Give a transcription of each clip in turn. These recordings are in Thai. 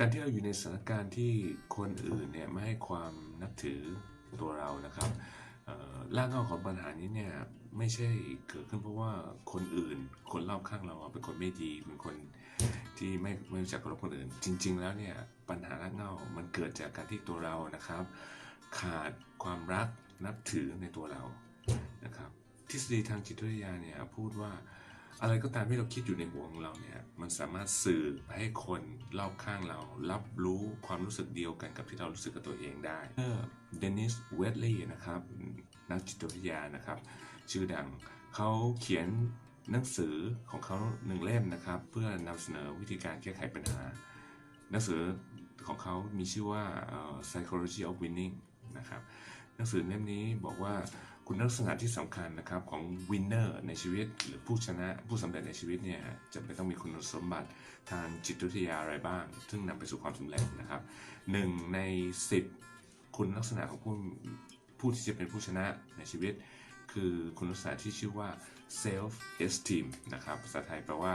การที่เราอยู่ในสถานการณ์ที่คนอื่นเนี่ยไม่ให้ความนับถือตัวเรานะครับเอ่ากเงาของปัญหานี้เนี่ยไม่ใช่เกิดขึ้นเพราะว่าคนอื่น คนรอบข้างเราเป็นคนไม่ดีเป็นคนที่ไม่ไม่รู้จักเคารพคนอื่น จริง ๆ แล้วเนี่ยปัญหารากเงามันเกิดจากการที่ตัวเรานะครับ ขาดความรักนับถือในตัวเรานะครับ ทฤษฎีทางจิตวิทยาเนี่ยพูดว่า อะไรก็ตามที่เราคิดอยู่ในหัวของเราเนี่ยมันสามารถสื่อไปให้คนรอบข้างเรา รับรู้ความรู้สึกเดียวกันกับที่เรารู้สึกกับตัวเองได้เดนิสเวดลีย์นะครับนักจิตวิทยานะครับ ชื่อดังเขาเขียนหนังสือของเขาหนึ่งเล่มนะครับ เพื่อนำเสนอวิธีการแก้ไขปัญหา หนังสือของเขามีชื่อว่า psychology of winning นะครับหนังสือเล่มนี้บอกว่า คุณลักษณะที่สำคัญนะครับของ winner ในชีวิต หรือผู้ชนะผู้สำเร็จในชีวิตเนี่ยจะเป็นต้องมีคุณสมบัติทางจิตวิทยาอะไรบ้าง ซึ่งนำไปสู่ความสำเร็จนะครับหนึ่งในสิบคุณลักษณะของผู้ผู้ที่จะเป็นผู้ชนะในชีวิต คือคุณลักษณะที่ชื่อว่า self esteem นะครับภาษาไทยแปลว่า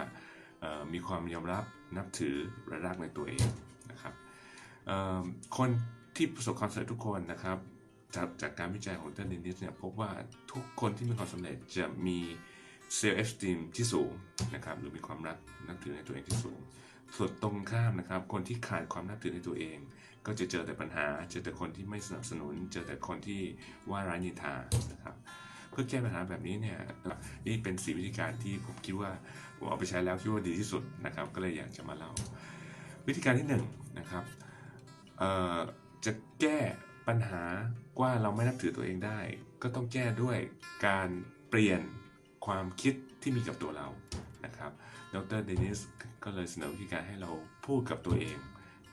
มีความยอมรับนับถือและรักในตัวเองนะครับคนที่ประสบความสำเร็จทุกคนนะครับ จากจากการวิจัยของดรเดนิสเนี่ยพบว่าทุกคนที่มีความสำเร็จจะมีเซลล์เอสติมที่สูงนะครับหรือมีความรักนับถือในตัวเองที่สูง ส่วนตรงข้ามนะครับ คนที่ขาดความนับถือในตัวเอง ก็จะเจอแต่ปัญหา เจอแต่คนที่ไม่สนับสนุน เจอแต่คนที่ว่าร้ายนินทานะครับเพื่อแก้ปัญหาแบบนี้เนี่ยนี่เป็นสีวิธีการที่ผมคิดว่าผมเอาไปใช้แล้วคิดว่าดีที่สุดนะครับ ก็เลยอยากจะมาเล่า วิธีการที่หนึ่งนะครับจะแก้ ปัญหาว่าเราไม่นับถือตัวเองได้ ก็ต้องแก้ด้วยการเปลี่ยนความคิดที่มีกับตัวเรานะครับ ดรเดนิสก็เลยเสนอวิธีการให้เราพูดกับตัวเอง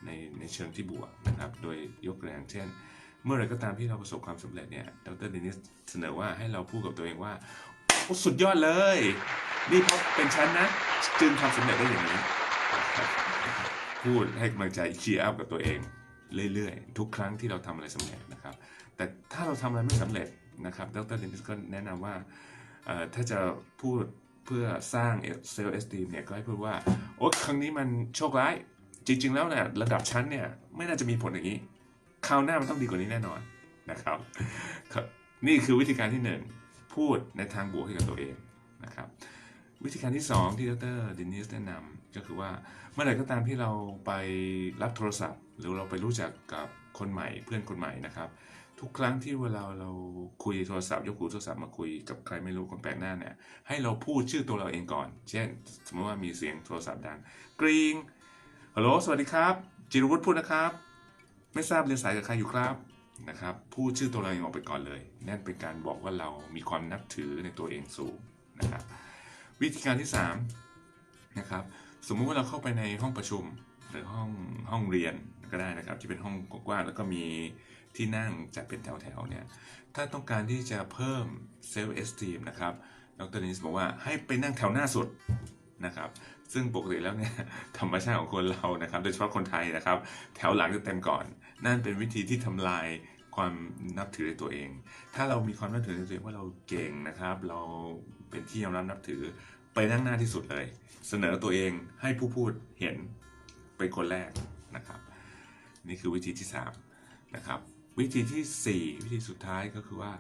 ในในเชิงที่บวกนะครับ โดยยกตัวอย่างเช่น เมื่อไรก็ตามที่เราประสบความสำเร็จเนี่ย ดรเดนิสเสนอว่าให้เราพูดกับตัวเองว่าสุดยอดเลย นี่เพราะเป็นฉันนะ จึงทำสำเร็จได้อย่างนี้ พูดให้กำลังใจเชียร์อัพกับตัวเอง เรื่อยๆ ทุกครั้งที่เราทำอะไรสำเร็จนะครับ แต่ถ้าเราทำอะไรไม่สำเร็จนะครับ ดรเดนิสก็แนะนำว่าถ้าจะพูดเพื่อสร้างเซลล์เอสตีมเนี่ยก็ให้พูดว่า โอ้ครั้งนี้มันโชคร้าย จริง ๆ แล้วเนี่ยระดับชั้นเนี่ยไม่น่าจะมีผลอย่างนี้ คราวหน้ามันต้องดีกว่านี้แน่นอนนะครับครับนี่คือวิธีการที่หนึ่งพูดในทางบวกให้กับตัวเองนะครับ วิธีการที่ 2 ที่ดรเดนิสแนะนำก็คือว่าเมื่อไหร่ก็ตามที่เราไปรับโทรศัพท์ หรือเราไปรู้จักกับคนใหม่เพื่อนคนใหม่นะครับ ทุกครั้งที่เวลาเราคุยโทรศัพท์ยกหูโทรศัพท์มาคุยกับใครไม่รู้คนแปลกหน้าเนี่ยให้เราพูดชื่อตัวเราเองก่อน เช่น สมมติว่ามีเสียงโทรศัพท์ดังกริงฮัลโหลสวัสดีครับ จิรวุฒิพูดนะครับ ไม่ทราบเรียนสายกับใครอยู่ครับนะครับพูดชื่อตัวเราเองออกไปก่อนเลยนั่นเป็นการบอกว่าเรามีความนับถือในตัวเองสูงนะครับ วิธีการที่3นะครับสมมุติว่าเราเข้าไปในห้องประชุมหรือห้องห้องเรียนก็ได้นะครับ ที่เป็นห้องกว้างแล้วก็มีที่นั่งจัดเป็นแถวๆเนี่ยถ้าต้องการที่จะเพิ่มเซลล์เอสตีมนะครับดรนิสบอกว่าให้ไปนั่งแถวหน้าสุดนะครับ ซึ่งปกติแล้วเนี่ยธรรมชาติของคนเรานะครับ โดยเฉพาะคนไทยนะครับ แถวหลังจะเต็มก่อน นั่นเป็นวิธีที่ทำลาย ความนับถือในตัวเอง ถ้าเรามีความนับถือในตัวเองว่าเราเก่งนะครับ เราเป็นที่ยอมรับนับถือไปนั่งหน้าที่สุดเลย เสนอตัวเองให้ผู้พูดเห็นเป็นคนแรกนะครับ นี่คือวิธีที่3นะครับวิธีทีสี่4 วิธีสุดท้ายก็คือว่า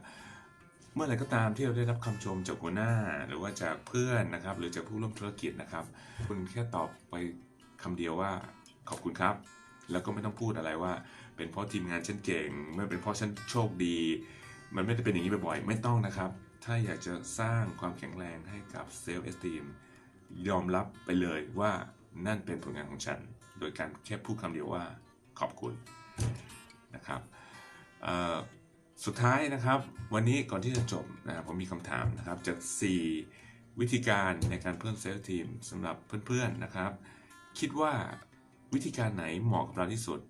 เมื่อไรก็ตามที่เราได้รับคำชมจากหัวหน้า หรือว่าจากเพื่อนนะครับ หรือจากผู้ร่วมธุรกิจนะครับ คุณแค่ตอบไปคำเดียวว่าขอบคุณครับ แล้วก็ไม่ต้องพูดอะไรว่า เป็นเพราะทีมงานฉันเก่งไม่เป็นเพราะฉันโชคดี มันไม่ได้เป็นอย่างนี้บ่อยๆไม่ต้องนะครับ ถ้าอยากจะสร้างความแข็งแรงให้กับเซลล์เอสตีมยอมรับไปเลยว่านั่นเป็นผลงานของฉัน โดยการแค่พูดคำเดียวว่าขอบคุณนะครับสุดท้ายนะครับ วันนี้ก่อนที่จะจบนะครับผมมีคำถามนะครับจาก 4 วิธีการในการเพิ่มเซลล์ทีมสำหรับเพื่อนๆนะครับ คิดว่า วิธีการไหนเหมาะกับเราที่สุด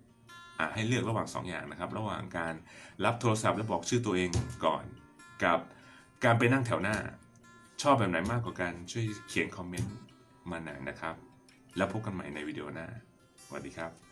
อะให้เลือกระหว่าง 2 อย่างนะครับ ระหว่างการรับโทรศัพท์และบอกชื่อตัวเองก่อน กับการไปนั่งแถวหน้า ชอบแบบไหนมากกว่ากันช่วยเขียนคอมเมนต์มาหน่อยนะครับ แล้วพบกันใหม่ในวิดีโอหน้าสวัสดีครับ